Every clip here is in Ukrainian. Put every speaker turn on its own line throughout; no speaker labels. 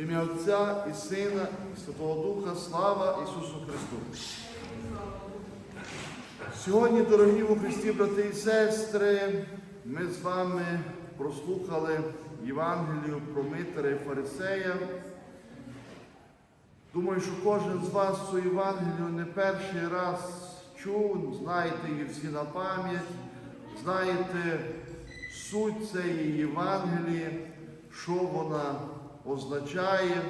Ім'я Отця і Сина, і Святого Духа, слава Ісусу Христу. Сьогодні, дорогі у Христі, брати і сестри, ми з вами прослухали Євангелію про Митера і Фарисея. Думаю, що кожен з вас цю Євангелію не перший раз чув, знаєте її всі на пам'ять, знаєте суть цієї Євангелії, що вона означає,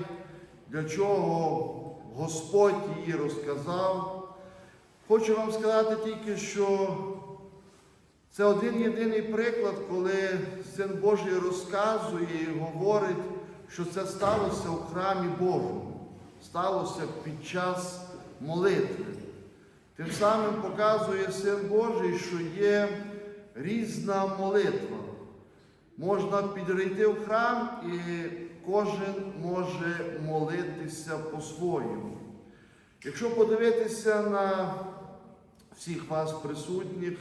для чого Господь її розказав. Хочу вам сказати тільки, що це один єдиний приклад, коли Син Божий розказує і говорить, що це сталося у храмі Божому, сталося під час молитви. Тим самим показує Син Божий, що є різна молитва. Можна підійти в храм і кожен може молитися по-своєму. Якщо подивитися на всіх вас присутніх,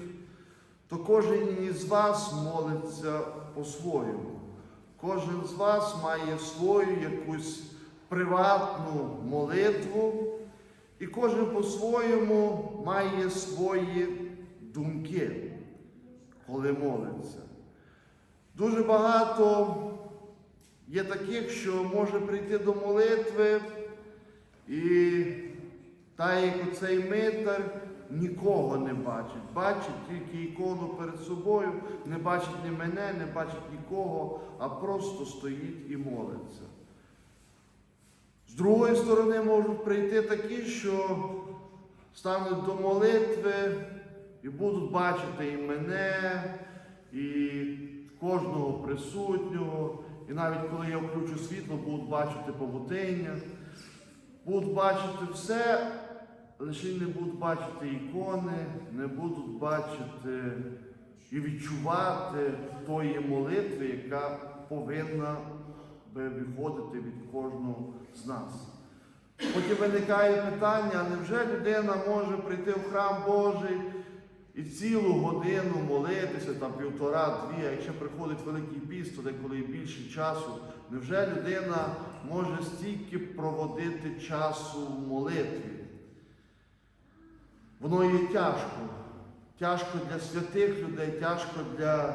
то кожен із вас молиться по-своєму. Кожен з вас має свою якусь приватну молитву, і кожен по-своєму має свої думки, коли молиться. Дуже багато є таких, що може прийти до молитви, і та, як оцей митар, нікого не бачить. Бачить тільки ікону перед собою, не бачить ні мене, не бачить нікого, а просто стоїть і молиться. З другої сторони можуть прийти такі, що стануть до молитви і будуть бачити і мене, і кожного присутнього. І навіть коли я включу світло, будуть бачити павутиння, будуть бачити все, лише не будуть бачити ікони, не будуть бачити і відчувати тої молитви, яка повинна би виходити від кожного з нас. Потім виникає питання, невже людина може прийти в храм Божий і цілу годину молитися, там півтора-дві, а якщо приходить Великий піст, то деколи і більше часу, невже людина може стільки проводити часу в молитві? Воно є тяжко. Тяжко для святих людей, тяжко для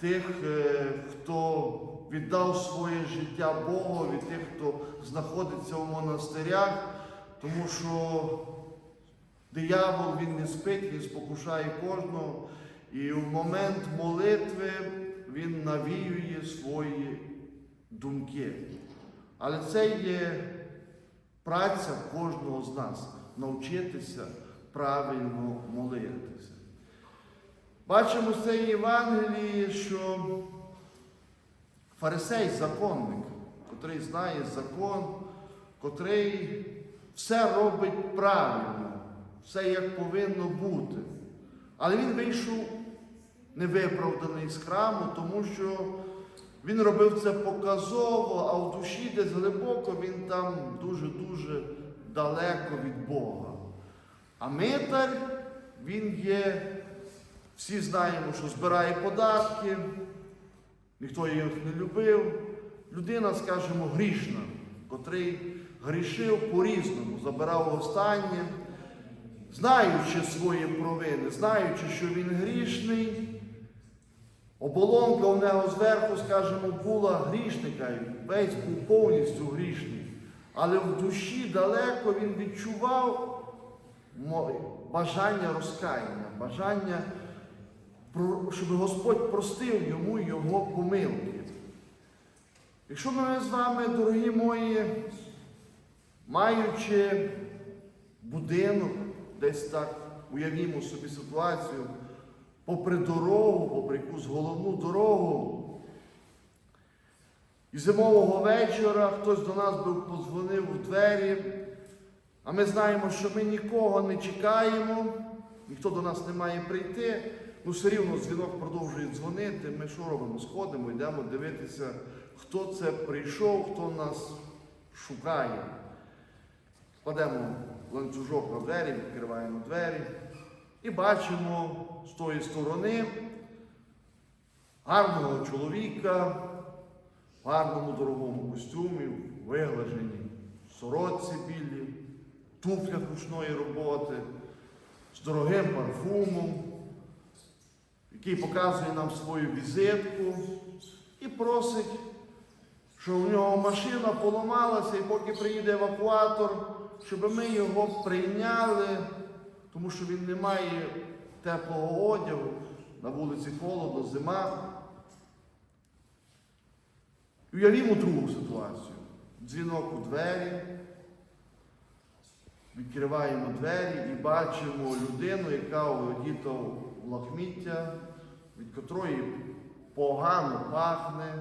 тих, е, хто віддав своє життя Богові, тих, хто знаходиться у монастирях, тому що диявол він не спить, він спокушає кожного. І в момент молитви він навіює свої думки. Але це є праця кожного з нас навчитися правильно молитися. Бачимо з цієї Євангелії, що фарисей законник, котрий знає закон, котрий все робить правильно, все як повинно бути. Але він вийшов невиправданий з храму, тому що він робив це показово, а в душі десь глибоко він там дуже-дуже далеко від Бога. А митар, він є, всі знаємо, що збирає податки, ніхто їх не любив. Людина, скажімо, грішна, котрий грішив по-різному, забирав останнє, знаючи свої провини, знаючи, що він грішний, оболонка у нього зверху, скажімо, була грішника, і весь був повністю грішний. Але в душі далеко він відчував бажання розкаяння, бажання, щоб Господь простив йому його помилки. Якщо ми з вами, дорогі мої, маючи будинок, десь так уявімо собі ситуацію, попри дорогу, попри якусь головну дорогу, і зимового вечора хтось до нас би подзвонив у двері. А ми знаємо, що ми нікого не чекаємо, ніхто до нас не має прийти. Ну, все рівно дзвінок продовжує дзвонити. Ми що робимо? Сходимо, йдемо дивитися, хто це прийшов, хто нас шукає. Кладемо ланцюжок на двері, відкриваємо двері і бачимо з тої сторони гарного чоловіка, в гарному дорогому костюмі, виглаженій сорочці білі, туфлях ручної роботи, з дорогим парфумом, який показує нам свою візитку і просить, що в нього машина поламалася, і поки приїде евакуатор, щоб ми його прийняли, тому що він не має теплого одягу, на вулиці холодно, зима. Уявімо другу ситуацію. Дзвінок у двері. Відкриваємо двері і бачимо людину, яка одіта в лахміття, від котрої погано пахне,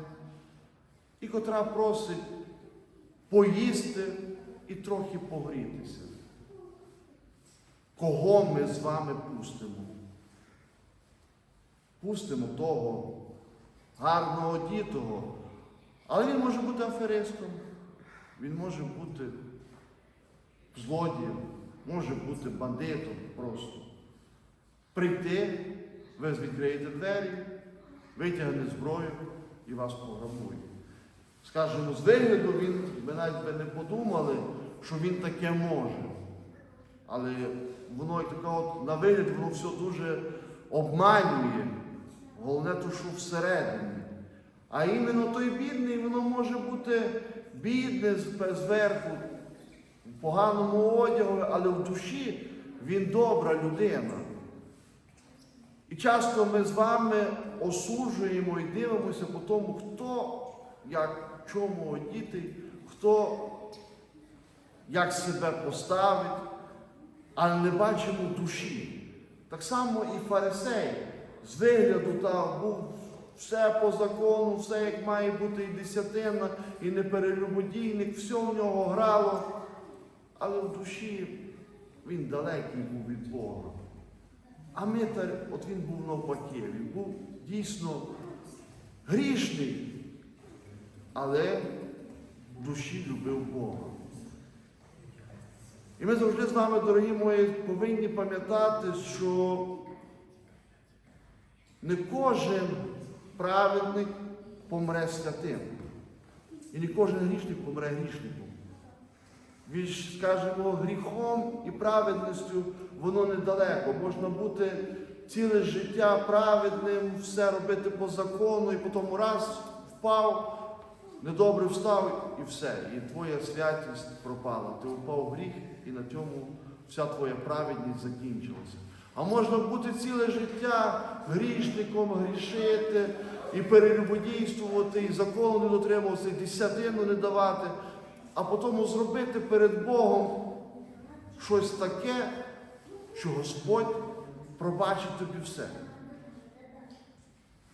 і котра просить поїсти і трохи погрітися. Кого ми з вами пустимо? Пустимо того гарно одітого, але він може бути аферистом, він може бути злодієм, може бути бандитом просто. Прийти, ви відкриєте двері, витягне зброю і вас пограбує. Скажемо, з вигляду він, ви навіть би не подумали, що він таке може. Але воно і таке от, на вигляд воно все дуже обманює. Головне, то, що всередині. А іменно той бідний, воно може бути бідне зверху, в поганому одягу, але в душі він добра людина. І часто ми з вами осуджуємо і дивимося по тому, хто як чому одітий, хто як себе поставить, але не бачимо душі. Так само і фарисей з вигляду там був все по закону, все як має бути і десятина, і неперелюбодійник, все в нього грало, але в душі він далекий був від Бога. А Митар, от він був навпаки, він був дійсно грішний, але в душі любив Бога. І ми завжди з вами, дорогі мої, повинні пам'ятати, що не кожен праведник помре святим. І не кожен грішник помре грішником. Між, скажімо, гріхом і праведністю воно недалеко. Можна бути ціле життя праведним, все робити по закону, і потім раз впав, недобре встав і все. І твоя святість пропала. Ти впав в гріх, і на цьому вся твоя праведність закінчилася. А можна бути ціле життя грішником, грішити і перелюбодійствувати, і закону не дотримуватися, і десятину не давати, а потім зробити перед Богом щось таке, що Господь пробачить тобі все.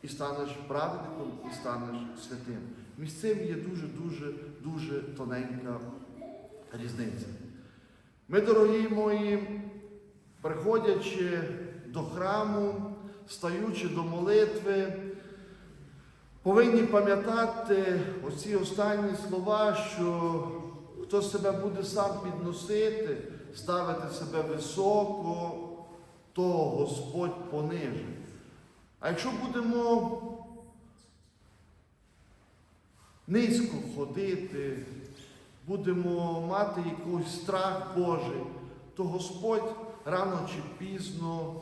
І станеш праведником, і станеш святим. Між цим є дуже-дуже дуже тоненька різниця. Ми, дорогі мої, приходячи до храму, стаючи до молитви, повинні пам'ятати оці останні слова, що хто себе буде сам підносити, ставити себе високо, то Господь понижить. А якщо будемо низько ходити, будемо мати якийсь страх Божий, то Господь рано чи пізно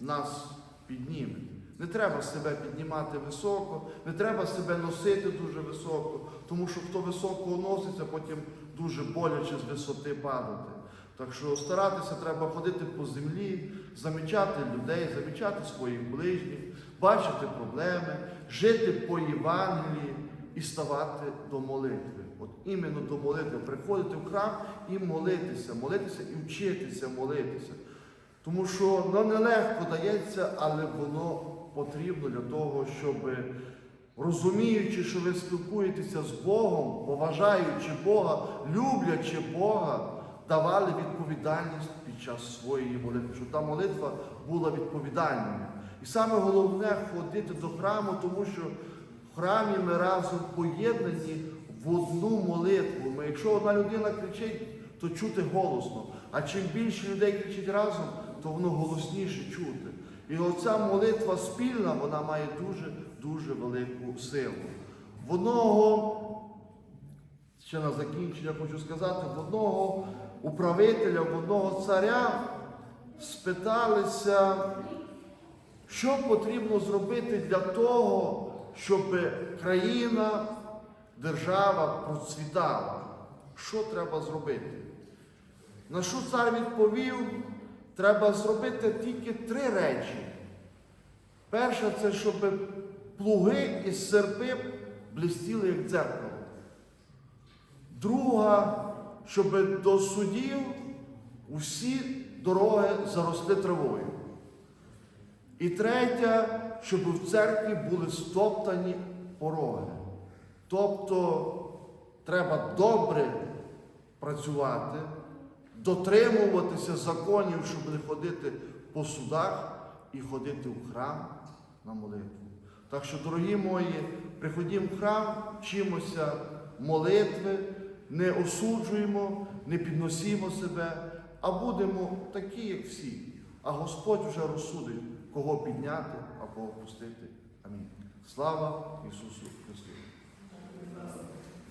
нас підніме. Не треба себе піднімати високо, не треба себе носити дуже високо, тому що хто високо носиться, потім дуже боляче з висоти падати. Так що старатися треба ходити по землі, замічати людей, замічати своїх ближніх, бачити проблеми, жити по Євангелії і ставати до молитви. От іменно до молитви, приходити в храм і молитися, молитися і вчитися молитися. Тому що воно нелегко дається, але воно потрібно для того, щоб розуміючи, що ви спілкуєтеся з Богом, поважаючи Бога, люблячи Бога, давали відповідальність під час своєї молитви, щоб та молитва була відповідальною. І саме головне ходити до храму, тому що храмі ми разом поєднані в одну молитву. Ми, якщо одна людина кричить, то чути голосно. А чим більше людей кричить разом, то воно голосніше чути. І оця молитва спільна, вона має дуже-дуже велику силу. В одного, ще на закінчення хочу сказати, в одного управителя, в одного царя спиталися, що потрібно зробити для того, щоб країна, держава процвітала. Що треба зробити? На що цар відповів, треба зробити тільки три речі. Перше, це щоб плуги і серпи блистіли як дзеркало. Друга, щоб до судів усі дороги заросли травою. І третя, щоб в церкві були стоптані пороги. Тобто треба добре працювати, дотримуватися законів, щоб не ходити по судах і ходити в храм на молитву. Так що, дорогі мої, приходімо в храм, вчимося молитви, не осуджуємо, не підносимо себе, а будемо такі, як всі. А Господь вже розсудить, кого підняти або опустити. Амінь. Слава Ісусу Христу!